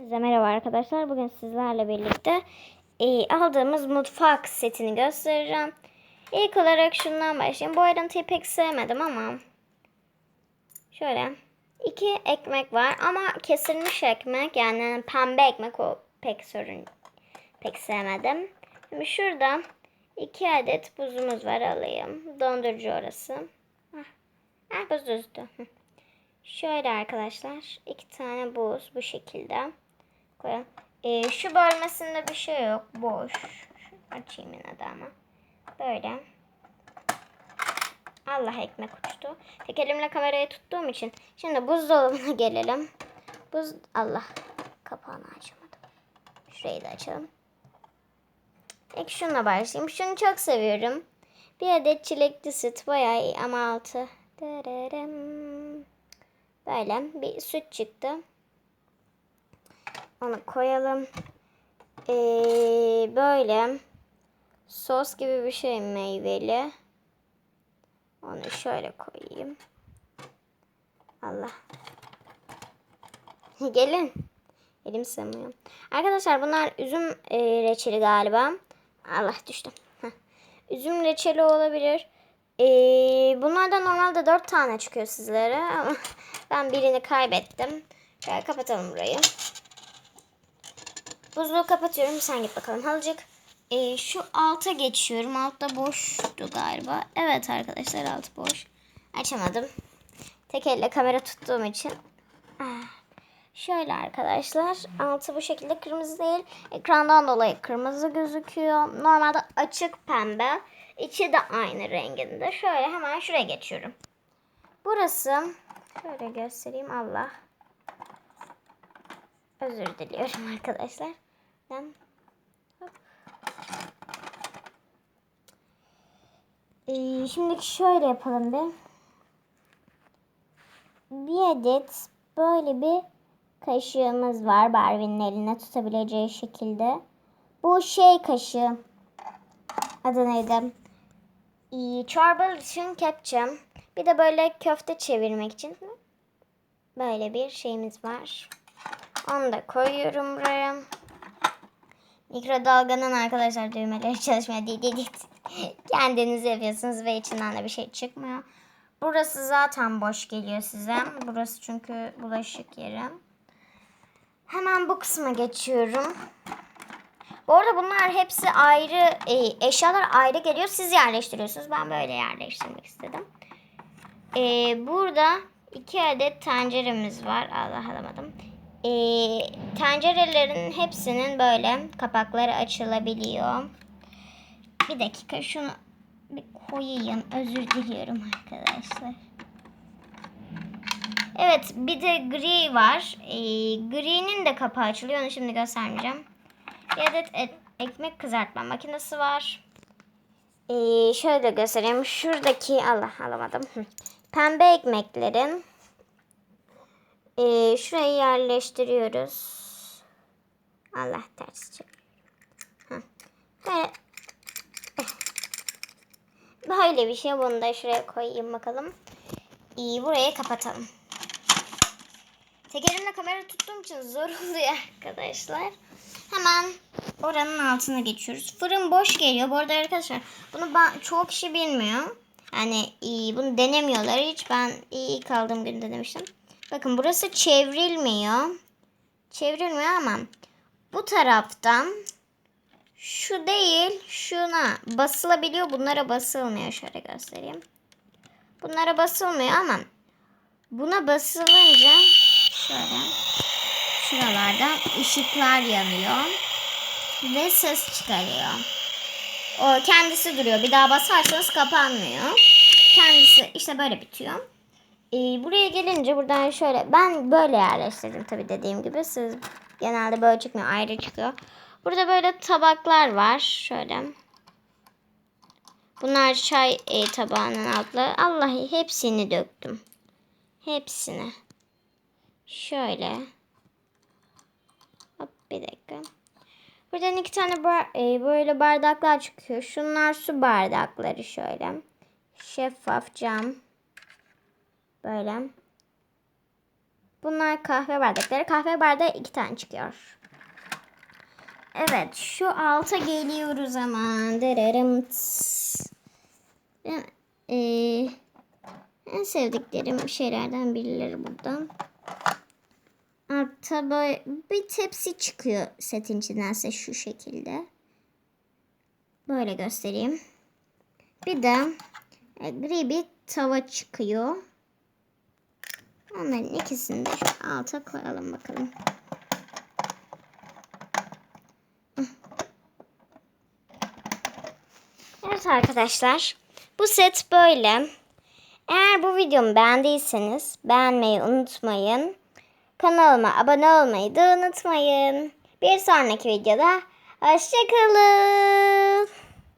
Size merhaba arkadaşlar. Bugün sizlerle birlikte e, aldığımız mutfak setini göstereceğim. İlk olarak şundan başlayayım. Bu ayrıntıyı pek sevmedim ama şöyle iki ekmek var ama kesilmiş ekmek yani pembe ekmek o pek sorun pek sevmedim. Şimdi şurada iki adet buzumuz var alayım. Dondurucu orası. Ah, ah buz düzdü. Şöyle arkadaşlar iki tane buz bu şekilde koyalım. Ee, şu bölmesinde bir şey yok. Boş. Açayım yine de ama. Böyle. Allah ekmek uçtu. Tek elimle kamerayı tuttuğum için. Şimdi buzdolabına gelelim. Buz... Allah. Kapağını açamadım. Şurayı da açalım. İlk şununla başlayayım. Şunu çok seviyorum. Bir adet çilekli süt bayağı iyi ama altı. Böyle bir süt çıktı. Onu koyalım. Ee, böyle sos gibi bir şey meyveli. Onu şöyle koyayım. Allah. Gelin. Elim sığmıyor. Arkadaşlar bunlar üzüm e, reçeli galiba. Allah düştüm. Heh. Üzüm reçeli olabilir. E, bunlardan normalde dört tane çıkıyor sizlere. Ama ben birini kaybettim. Şöyle kapatalım burayı. Buzluğu kapatıyorum. Sen git bakalım halıcık. Ee, şu alta geçiyorum. Altta boştu galiba. Evet arkadaşlar alt boş. Açamadım. Tek elle kamera tuttuğum için. Ah. Şöyle arkadaşlar. Altı bu şekilde kırmızı değil. Ekrandan dolayı kırmızı gözüküyor. Normalde açık pembe. İçi de aynı renginde. Şöyle hemen şuraya geçiyorum. Burası şöyle göstereyim Allah. Özür diliyorum arkadaşlar. Ben Hop. Ee, şimdi şöyle yapalım bir. Bir adet böyle bir kaşığımız var Barbie'nin eline tutabileceği şekilde. Bu şey kaşığı. Adı neydi? Ee, çorba için kepçem. Bir de böyle köfte çevirmek için böyle bir şeyimiz var. Onu da koyuyorum buraya. Mikrodalganın arkadaşlar düğmeleri çalışmıyor. Değil, değil, değil. Kendiniz yapıyorsunuz ve içinden de bir şey çıkmıyor. Burası zaten boş geliyor size. Burası çünkü bulaşık yeri. Hemen bu kısma geçiyorum. Bu arada bunlar hepsi ayrı, e, eşyalar ayrı geliyor. Siz yerleştiriyorsunuz. Ben böyle yerleştirmek istedim. E, burada iki adet tenceremiz var. Allah alamadım. E, tencerelerin hepsinin böyle kapakları açılabiliyor. Bir dakika şunu bir koyayım. Özür diliyorum arkadaşlar. Evet bir de gri var. E, gri'nin de kapağı açılıyor. Onu şimdi göstermeyeceğim. Bir adet et, ekmek kızartma makinesi var. E, şöyle göstereyim. Şuradaki Allah alamadım. Pembe ekmeklerin e, şurayı yerleştiriyoruz. Allah ters çevir. Böyle Böyle bir şey. Bunu da şuraya koyayım bakalım. İyi burayı kapatalım. Tek elimle kamera tuttuğum için zor oluyor arkadaşlar. Hemen oranın altına geçiyoruz. Fırın boş geliyor. Bu arada arkadaşlar bunu ben, çoğu kişi bilmiyor. Yani iyi, bunu denemiyorlar hiç. Ben iyi kaldığım gün denemiştim. Bakın burası çevrilmiyor. Çevrilmiyor ama bu taraftan şu değil şuna basılabiliyor. Bunlara basılmıyor. Şöyle göstereyim. Bunlara basılmıyor ama buna basılınca şöyle şuralarda ışıklar yanıyor ve ses çıkarıyor. O kendisi duruyor. Bir daha basarsanız kapanmıyor. Kendisi işte böyle bitiyor. Ee, buraya gelince buradan şöyle ben böyle yerleştirdim tabii dediğim gibi. Siz genelde böyle çıkmıyor ayrı çıkıyor. Burada böyle tabaklar var. Şöyle. Bunlar çay e, tabağının altları. Allah hepsini döktüm. Hepsini. Şöyle. Hop bir dakika. Buradan iki tane bar, e, böyle bardaklar çıkıyor. Şunlar su bardakları şöyle. Şeffaf cam. Böyle. Bunlar kahve bardakları. Kahve bardağı iki tane çıkıyor. Evet şu alta geliyoruz. Değil mi? Ee, en sevdiklerim şeylerden birileri buradan. Altta böyle bir tepsi çıkıyor setin içinden size şu şekilde. Böyle göstereyim. Bir de e, gri bir tava çıkıyor. Onların ikisini de alta koyalım bakalım. Evet arkadaşlar. Bu set böyle. Eğer bu videomu beğendiyseniz beğenmeyi unutmayın. Kanalıma abone olmayı da unutmayın. Bir sonraki videoda hoşçakalın.